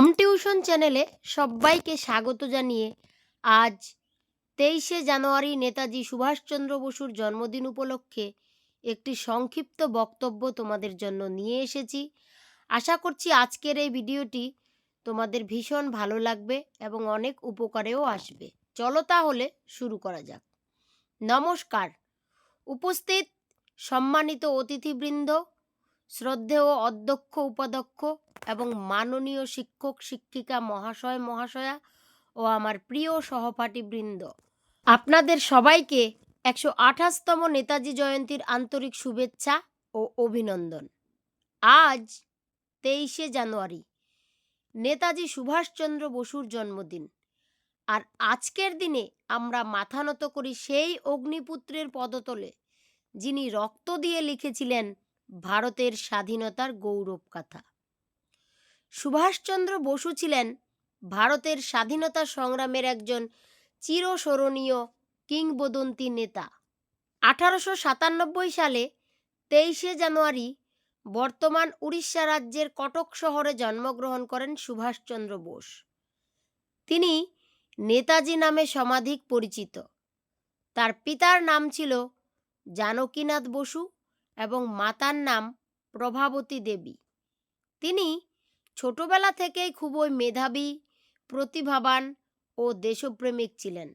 Home tuition চ্যানেলে সবাইকে স্বাগত জানিয়ে আজ তেইশে জানুয়ারি নেতাজি সুভাষচন্দ্র বসুর জন্মদিন উপলক্ষে একটি সংক্ষিপ্ত বক্তব্য তোমাদের জন্য নিয়ে এসেছি। আশা করছি আজকের এই ভিডিওটি তোমাদের ভীষণ ভালো লাগবে এবং অনেক উপকারেও আসবে। চলো তাহলে শুরু করা যাক। নমস্কার। উপস্থিত সম্মানিত অতিথিবৃন্দ শ্রদ্ধেয় অধ্যক্ষ, উপাধ্যক্ষ এবং মাননীয় শিক্ষক, শিক্ষিকা, মহাশয়, মহাশয়া ও আমার প্রিয় সহপাঠীবৃন্দ। আপনাদের সবাইকে একশো আঠাশতম নেতাজি জয়ন্তীর আন্তরিক শুভেচ্ছা ও অভিনন্দন। আজ তেইশে জানুয়ারি, নেতাজি সুভাষচন্দ্র বসুর জন্মদিন। আর আজকের দিনে আমরা মাথা নত করি সেই অগ্নিপুত্রের পদতলে, যিনি রক্ত দিয়ে লিখেছিলেন ভারতের স্বাধীনতার গৌরব কথা। সুভাষচন্দ্র বসু ছিলেন ভারতের স্বাধীনতা সংগ্রামের একজন চিরস্মরণীয় কিংবদন্তি নেতা। আঠারোশো সাতানব্বই সালে তেইশে জানুয়ারি বর্তমান উড়িষ্যা রাজ্যের কটক শহরে জন্মগ্রহণ করেন সুভাষচন্দ্র বোস। তিনি নেতাজি নামে সমাধিক পরিচিত। তার পিতার নাম ছিল জানকীনাথ বসু। এবং মাতার নাম প্রভাবতী দেবী। তিনি ছোটবেলা থেকেই খুবই মেধাবী, প্রতিভাবান ও দেশপ্রেমিক ছিলেন।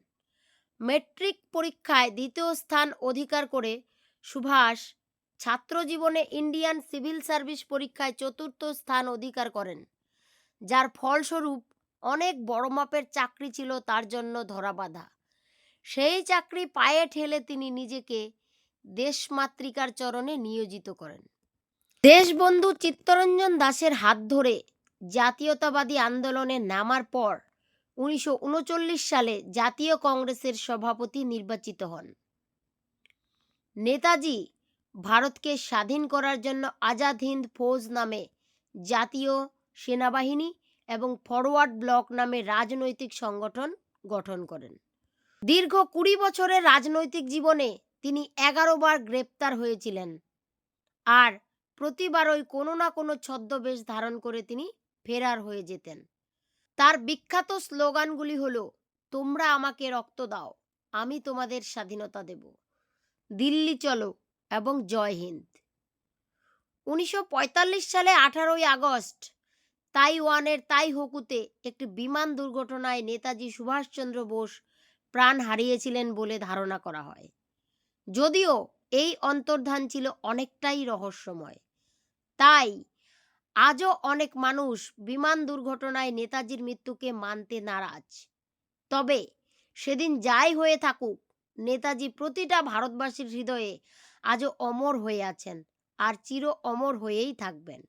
মেট্রিক পরীক্ষায় দ্বিতীয় স্থান অধিকার করে সুভাষ ছাত্রজীবনে ইন্ডিয়ান সিভিল সার্ভিস পরীক্ষায় চতুর্থ স্থান অধিকার করেন, যার ফলস্বরূপ অনেক বড় মাপের চাকরি ছিল তার জন্য ধরাবাঁধা সেই চাকরি পায়ে ঠেলে তিনি নিজেকে দেশমাতৃকার চরণে নিয়োজিত করেন। দেশবন্ধু চিত্তরঞ্জন দাসের হাত ধরে জাতীয়তাবাদী আন্দোলনে নামার পর উনিশশো উনচল্লিশ সালে জাতীয় কংগ্রেসের সভাপতি নির্বাচিত হন। নেতাজি ভারতকে স্বাধীন করার জন্য আজাদ হিন্দ ফৌজ নামে জাতীয় সেনাবাহিনী এবং ফরওয়ার্ড ব্লক নামে রাজনৈতিক সংগঠন গঠন করেন। দীর্ঘ কুড়ি বছরের রাজনৈতিক জীবনে তিনি এগারো বার গ্রেপ্তার হয়েছিলেন। আর প্রতিবারই কোনো না কোনো ছদ্মবেশ ধারণ করে তিনি ফেরার হয়ে যেতেন। তার বিখ্যাত স্লোগানগুলি হলো, তোমরা আমাকে রক্ত দাও, আমি তোমাদের স্বাধীনতা দেব। দিল্লি চলো এবং জয় হিন্দ। উনিশশো পঁয়তাল্লিশ সালে আঠারোই আগস্ট তাইওয়ানের তাইহকুতে একটি বিমান দুর্ঘটনায় নেতাজি সুভাষচন্দ্র বোস প্রাণ হারিয়েছিলেন বলে ধারণা করা হয়। যদিও এই অন্তর্ধান ছিল অনেকটাই রহস্যময়। তাই আজও অনেক মানুষ বিমান দুর্ঘটনায় নেতাজির মৃত্যুকে মানতে নারাজ। তবে সেদিন যাই হয়ে থাকুক, নেতাজি প্রতিটা ভারতবাসীর হৃদয়ে আজও অমর হয়ে আছেন আর চির অমর হয়েই থাকবেন।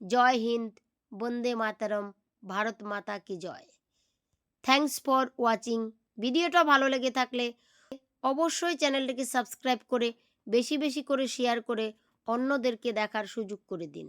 জয় হিন্দ, বন্দে মাতারম, ভারত মাতা কি জয়। থ্যাংকস ফর ওয়াচিং ভিডিওটা ভালো লেগে থাকলে অবশ্যই চ্যানেলটিকে সাবস্ক্রাইব করে বেশি বেশি করে শেয়ার করে অন্যদেরকে দেখার সুযোগ করে দিন।